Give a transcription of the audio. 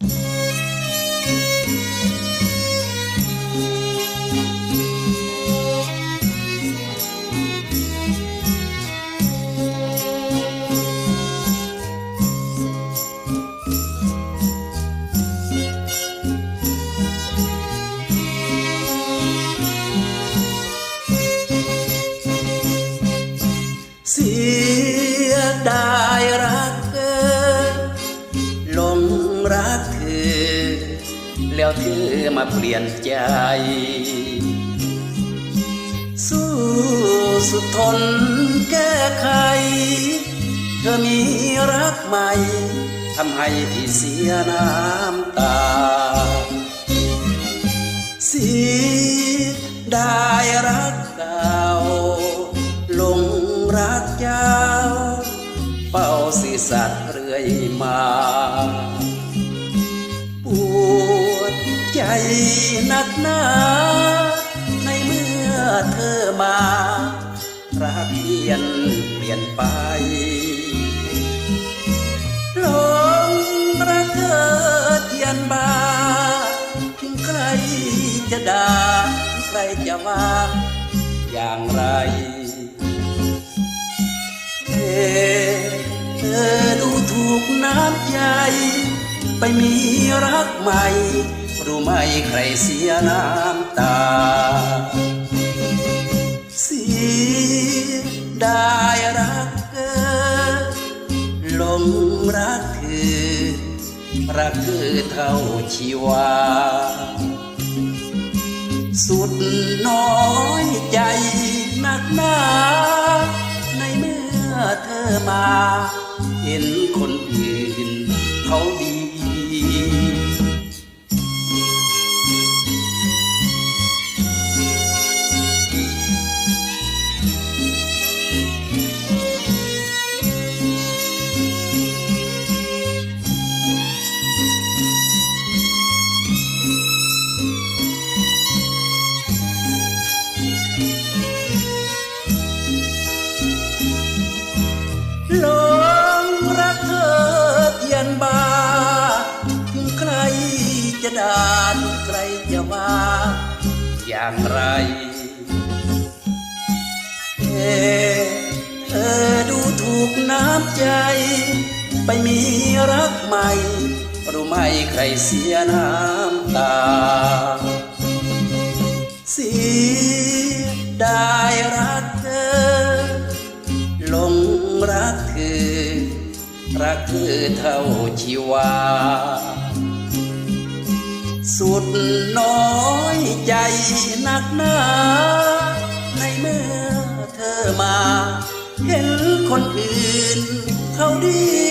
เมาเปลี่ยนใจ สู้สุดทนแก้ไข เธอมีรักใหม่ทำให้ที่เสียน้ำตา เสียดายรักเก่าลงรักเจ้า เป้าศีสัตว์เรื่อยมา นักหนาในเมื่อเธอมารักเปลี่ยนเปลี่ยนไปหลงรักเธอเทียนบาถึงใครจะด่าใครจะว่าอย่างไรเอ่เธอดูถูกน้ำใจ ไปมีรักใหม่ รู้ไหมใครเสียน้ำตา เสียดายรักเกินหลงรักเธอรักเธอเท่าชีวา สุดน้อยใจหนักหนาในเมื่อเธอมา เห็นคนอื่นเขาดี หลงรักเธอเทียนบาใครจะด่าใครจะว่าอย่างไรเอเธอดูถูกน้ำใจ ไปมีรักใหม่รู้ไหมใครเสียน้ำตา เสียดายรัก รักเธอเท่าชีวา สุดน้อยใจหนักหนา ในเมื่อเธอมา เห็นคนอื่นเขาดี